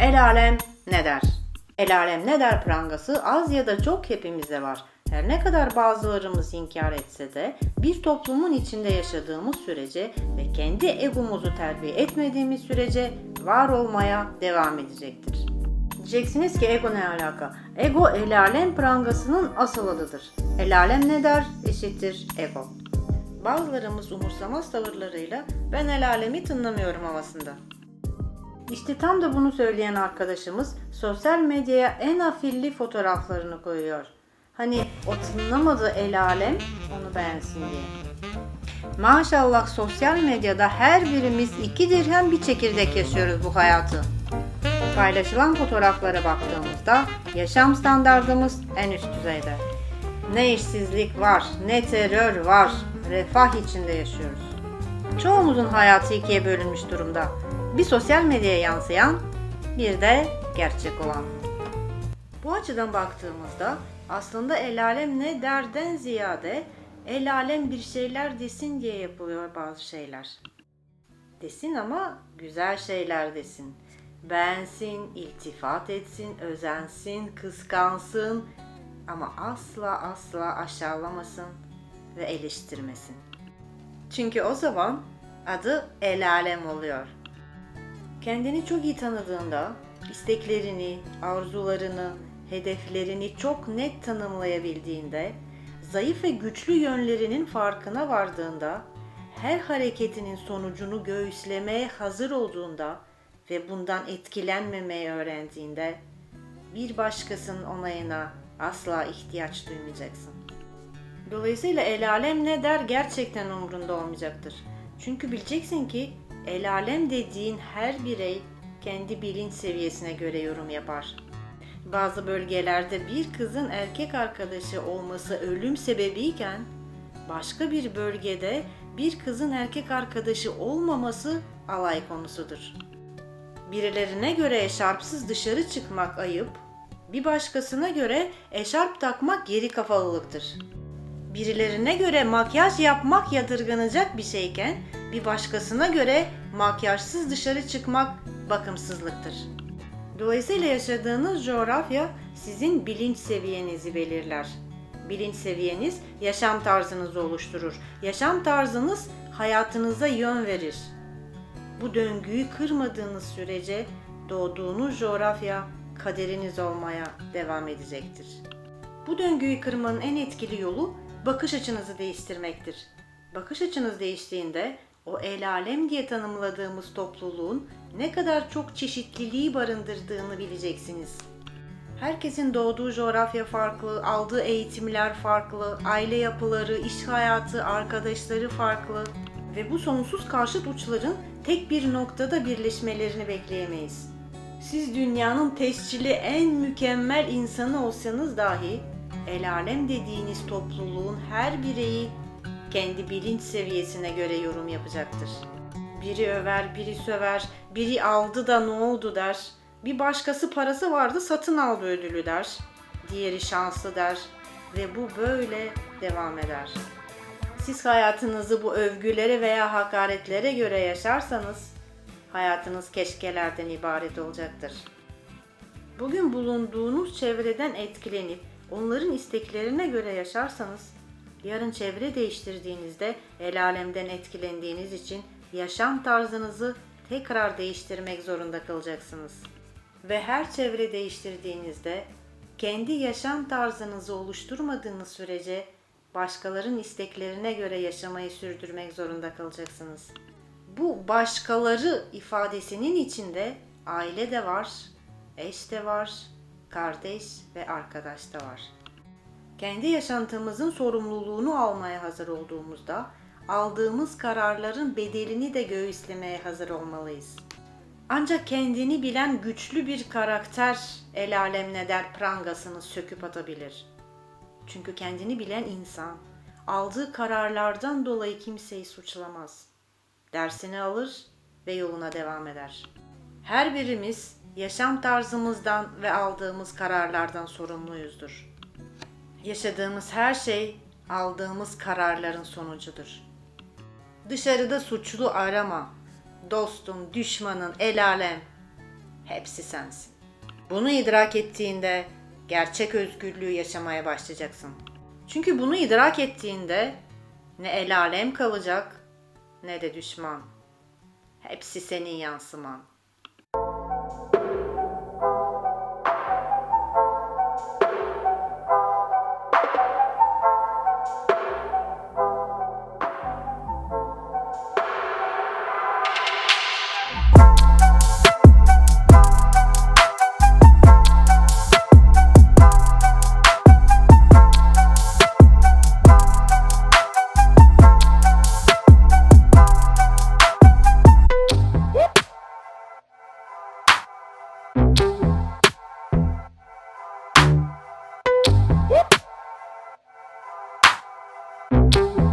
El alem ne der? El alem ne der prangası az ya da çok hepimizde var. Her ne kadar bazılarımız inkar etse de bir toplumun içinde yaşadığımız sürece ve kendi egomuzu terbiye etmediğimiz sürece var olmaya devam edecektir. Diyeceksiniz ki ego ne alaka? Ego el alem prangasının asıl adıdır. El alem ne der? Eşittir ego. Bazılarımız umursamaz tavırlarıyla ben el alemi tınlamıyorum havasında. İşte tam da bunu söyleyen arkadaşımız sosyal medyaya en afilli fotoğraflarını koyuyor. Hani o tınlamadı el alem onu beğensin diye. Maşallah sosyal medyada her birimiz iki dirhem bir çekirdek yaşıyoruz bu hayatı. Paylaşılan fotoğraflara baktığımızda yaşam standardımız en üst düzeyde. Ne işsizlik var, ne terör var, refah içinde yaşıyoruz. Çoğumuzun hayatı ikiye bölünmüş durumda. Bir sosyal medyaya yansıyan, bir de gerçek olan. Bu açıdan baktığımızda aslında el alem ne derden ziyade el alem bir şeyler desin diye yapılıyor bazı şeyler. Desin ama güzel şeyler desin. Beğensin, iltifat etsin, özensin, kıskansın ama asla asla aşağılamasın ve eleştirmesin. Çünkü o zaman adı el alem oluyor. Kendini çok iyi tanıdığında isteklerini, arzularını, hedeflerini çok net tanımlayabildiğinde, zayıf ve güçlü yönlerinin farkına vardığında, her hareketinin sonucunu göğüslemeye hazır olduğunda ve bundan etkilenmemeyi öğrendiğinde bir başkasının onayına asla ihtiyaç duymayacaksın. Dolayısıyla el alem ne der gerçekten umrunda olmayacaktır. Çünkü bileceksin ki el alem dediğin her birey kendi bilinç seviyesine göre yorum yapar. Bazı bölgelerde bir kızın erkek arkadaşı olması ölüm sebebiyken başka bir bölgede bir kızın erkek arkadaşı olmaması alay konusudur. Birilerine göre eşarpsız dışarı çıkmak ayıp, bir başkasına göre eşarp takmak geri kafalılıktır. Birilerine göre makyaj yapmak yadırganacak bir şeyken bir başkasına göre makyajsız dışarı çıkmak bakımsızlıktır. Dolayısıyla yaşadığınız coğrafya sizin bilinç seviyenizi belirler. Bilinç seviyeniz yaşam tarzınızı oluşturur. Yaşam tarzınız hayatınıza yön verir. Bu döngüyü kırmadığınız sürece doğduğunuz coğrafya kaderiniz olmaya devam edecektir. Bu döngüyü kırmanın en etkili yolu bakış açınızı değiştirmektir. Bakış açınız değiştiğinde o el alem diye tanımladığımız topluluğun ne kadar çok çeşitliliği barındırdığını bileceksiniz. Herkesin doğduğu coğrafya farklı, aldığı eğitimler farklı, aile yapıları, iş hayatı, arkadaşları farklı ve bu sonsuz karşıt uçların tek bir noktada birleşmelerini bekleyemeyiz. Siz dünyanın tescilli en mükemmel insanı olsanız dahi el alem dediğiniz topluluğun her bireyi kendi bilinç seviyesine göre yorum yapacaktır. Biri över, biri söver, biri aldı da ne oldu der. Bir başkası parası vardı satın aldı ödülü der. Diğeri şanslı der ve bu böyle devam eder. Siz hayatınızı bu övgülere veya hakaretlere göre yaşarsanız hayatınız keşkelerden ibaret olacaktır. Bugün bulunduğunuz çevreden etkilenip onların isteklerine göre yaşarsanız yarın çevre değiştirdiğinizde el alemden etkilendiğiniz için yaşam tarzınızı tekrar değiştirmek zorunda kalacaksınız. Ve her çevre değiştirdiğinizde kendi yaşam tarzınızı oluşturmadığınız sürece başkalarının isteklerine göre yaşamayı sürdürmek zorunda kalacaksınız. Bu başkaları ifadesinin içinde aile de var, eş de var, kardeş ve arkadaş da var. Kendi yaşantımızın sorumluluğunu almaya hazır olduğumuzda aldığımız kararların bedelini de göğüslemeye hazır olmalıyız. Ancak kendini bilen güçlü bir karakter el alem ne der prangasını söküp atabilir. Çünkü kendini bilen insan aldığı kararlardan dolayı kimseyi suçlamaz. Dersini alır ve yoluna devam eder. Her birimiz yaşam tarzımızdan ve aldığımız kararlardan sorumluyuzdur. Yaşadığımız her şey aldığımız kararların sonucudur. Dışarıda suçlu arama. Dostun, düşmanın, el alem. hepsi sensin. Bunu idrak ettiğinde gerçek özgürlüğü yaşamaya başlayacaksın. Çünkü bunu idrak ettiğinde ne el alem kalacak ne de düşman. Hepsi senin yansıman. Música